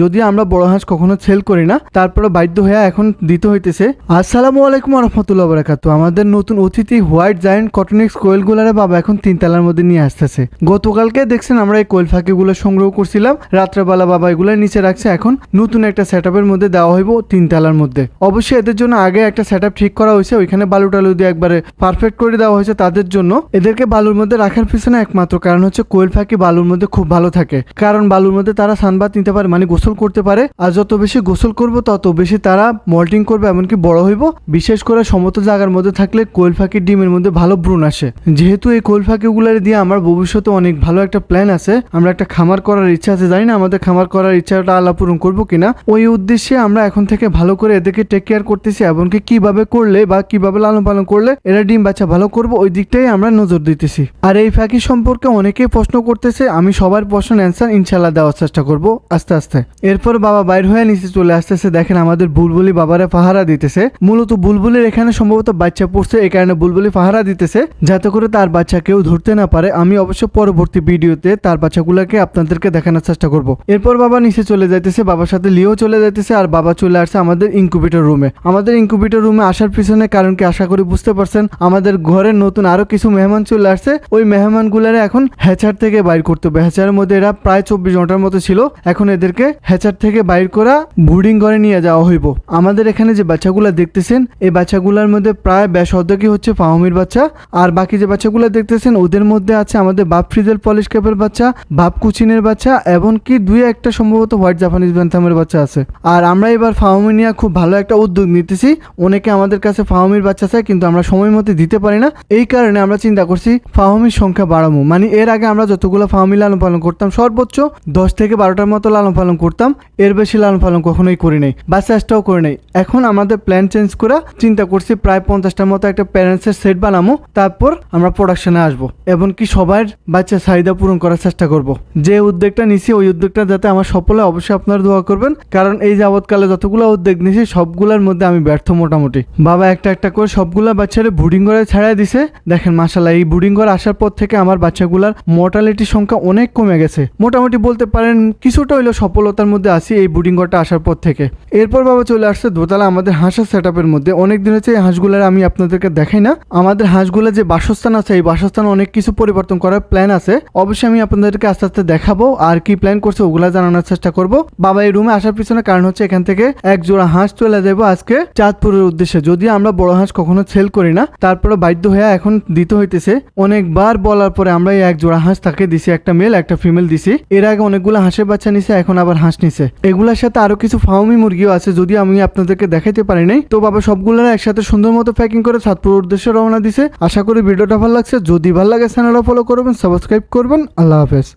যদি আমরা বড় হাঁস কখনো সেল করি না তারপরে বাধ্য হয়ে এখন দিতে হইতেছে। আসসালামু আলাইকুম রহমতুল্লাহ বারাকাতু আমাদের নতুন অতিথি হোয়াইট জায়েন্ট কটনিক্স কোয়েলগুলারে বাবা এখন তিনতলার মধ্যে নিয়ে আসতেছে। গতকালকে দেখছেন আমরা এই কোয়েল ফাঁকিগুলো সংগ্রহ করছিলাম, রাত্রেবেলা বাবা এগুলো নিচে রাখছে, এখন নতুন একটা সেট মধ্যে দেওয়া হইব তিনতলার মধ্যে। অবশ্যই এদের জন্য আগে একটা সেট ঠিক করা হয়েছে, ওইখানে বালু টালু দিয়ে একবারে পারফেক্ট করে দেওয়া হয়েছে তাদের জন্য। এদেরকে বালুর মধ্যে রাখার পিছনে একমাত্র কারণ হচ্ছে কোয়েল ফাঁকি বালুর মধ্যে খুব ভালো থাকে। কারণ বালুর মধ্যে তারা সানবাদ নিতে পারে মানে গোসল করতে পারে। আর যত বেশি গোসল করব, তত বেশি তারা মল্টিং করবে, এমনকি বড় হইব। বিশেষ করে সমতল জায়গার মধ্যে থাকলে কোয়েল ফাঁকির ডিমের মধ্যে ভালো ব্রুন আসে। যেহেতু এই কোয়েল ফাঁকিগুলার দিয়ে আমার ভবিষ্যতে অনেক ভালো একটা প্ল্যান আছে, আমরা একটা খামার করার ইচ্ছা আছে, জানি না আমাদের খামার করার ইচ্ছাটা আল্লাহ পূরণ করব কিনা। ওই উদ্দেশ্যে আমরা এখন থেকে ভালো করে এদেরকে টেক কেয়ার করতেছি, এমনকি কীভাবে করলে বা কীভাবে লালন পালন করলে এরা ডিম বাচ্চা ভালো করব, ওই দিকটাই আমরা নজর দিতেছি। আর এই ফাঁকি সম্পর্কে অনেকেই প্রশ্ন করতেছে, আমি সবার প্রশ্ন অ্যান্সার ইনশাল্লাহ দেওয়ার চেষ্টা করব। আস্তে আস্তে। এরপর বাবা বাইর হয়ে নিচে চলে আসতেছে, দেখেন আমাদের বুলবুলি বাবারে পাহারা দিতেছে। মূলত বুলবুলির এখানে সম্ভবত বাচ্চা পড়ছে, এই কারণে বুলবুলি পাহারা দিতেছে, যাতে করে তার বাচ্চা কেউ ধরতে না পারে। আমি অবশ্য পরবর্তী ভিডিওতে তার বাচ্চাগুলোকে আপনাদেরকে দেখানোর চেষ্টা করব। এরপর বাবা নিচে চলে যাইতেছে, বাবার সাথে লিও চলে যাইতেছে, আর বাবা চলে আসছে আমাদের ইনকিউবেটর রুমে। আমাদের ইনকিউবেটর রুমে আসার পিছনে কারণ কি আশা করি বুঝতে পারছেন, আমাদের ঘরের নতুন আরও কিছু মেহমান চলে আসছে। ওই মেহমানগুলারে এখন হ্যাচার থেকে বাইর করতে হবে। হ্যাচারের মধ্যে এরা প্রায় চব্বিশ ঘণ্টার মতো ছিল, এখন এদেরকে হ্যাচার থেকে বাইর করা বুডিং ঘরে নিয়ে যাওয়া হইব। আমাদের এখানে যে বাচ্চাগুলো দেখতেছেন, এই বাচ্চাগুলোর মধ্যে প্রায় ব্যাস অর্ধেকই হচ্ছে ফাহমির বাচ্চা। আর বাকি যে বাচ্চাগুলো দেখতেছেন, ওদের মধ্যে আছে আমাদের বাপ ফ্রিজের পলিশ ক্যাপের বাচ্চা, বাপ কুচিনের বাচ্চা, এমনকি দুই একটা সম্ভবত হোয়াইট জাপানিজ ব্যান্থামের বাচ্চা আছে। আর আমরা এবার ফাহমি নিয়ে খুব ভালো একটা উদ্যোগ নিতেছি। অনেকে আমাদের কাছে ফাহমির বাচ্চা চায়, কিন্তু আমরা সময় মতো দিতে পারি না। এই কারণে আমরা চিন্তা করছি ফাহমির সংখ্যা বাড়াবো মানে এর আগে আমরা যতগুলো ফাহমি লালন পালন করতাম, সর্বোচ্চ দশ থেকে বারোটার মতো লালন পালন করতাম, এর বেশি লালন পালন কখনোই করি নাই, বা চেষ্টাও করি নাই। এখন আমাদের প্ল্যান চেঞ্জ করে চিন্তা করছি প্রায় পঞ্চাশটার মতো একটা প্যারেন্টসের সেট বানাবো তারপর আমরা প্রোডাকশনে আসব, এমনকি সবার বাচ্চার চাহিদা পূরণ করার চেষ্টা করব। যে উদ্যোগটা নিছি, ওই উদ্যোগটা যাতে আমার সফলে অবশ্যই আপনারা দোয়া করবেন, কারণ এই যাবৎকালে যতগুলো উদ্যোগ নিছি, সবগুলোর মধ্যে আমি ব্যর্থ মোটামুটি। বাবা একটা একটা করে সবগুলো বাচ্চারে বুডিং করে ছাড়াই দিছে। দেখেন মাসাল্লাহ এই বুডিং করে আসার পর থেকে আমার বাচ্চাগুলার মর্টালিটির সংখ্যা অনেক কমে গেছে। মোটামুটি বলতে পারেন, কিছুটা হইল সফলতার মধ্যে আছি এই বুডিং ঘরটা আসার পর থেকে। এরপর বাবা চলে আসছে দোতলা, আমাদের হাঁসের সেট মধ্যে। অনেক দিন হচ্ছে এই হাঁসগুলার আমি আপনাদেরকে দেখাই না। আমাদের হাঁসগুলো যে বাসস্থান আছে, এই বাসস্থান অনেক কিছু পরিবর্তন করার প্ল্যান আছে। অবশ্যই আমি আপনাদেরকে আস্তে আস্তে দেখাবো আর কি প্ল্যান করছে ওগুলা জানানোর চেষ্টা করব। বাবা এই রুমে আসার পিছনে কারণ হচ্ছে এখান থেকে এক জোড়া হাঁস চলে যাব আজকে চাঁদপুরের উদ্দেশ্যে। যদি আমরা বড় হাঁস কখনো সেল করি না তারপরে বাধ্য হয়ে এখন দিতে হইতেছে। অনেকবার বলার পরে আমরা এই এক জোড়া হাঁস তাকে দিছি, একটা মেল একটা ফিমেল দিছি। এর আগে অনেকগুলো হাঁসের বাচ্চা নিছে, এখন আবার হাঁস নিছে। এগুলার সাথে আরও কিছু ফাউমি মুরগিও আছে যদি আমি আপনাদেরকে দেখাইতে পারি নাই। তো বাবা সবগুলো একসাথে সুন্দর মতো প্যাকিং করে ছাত্র উদ্দেশ্যে রওনা দিছে। আশা করি ভিডিওটা ভালো লাগছে। যদি ভালো লাগে চ্যানেলটা ফলো করবেন সাবস্ক্রাইব করবেন। আল্লাহ হাফেজ।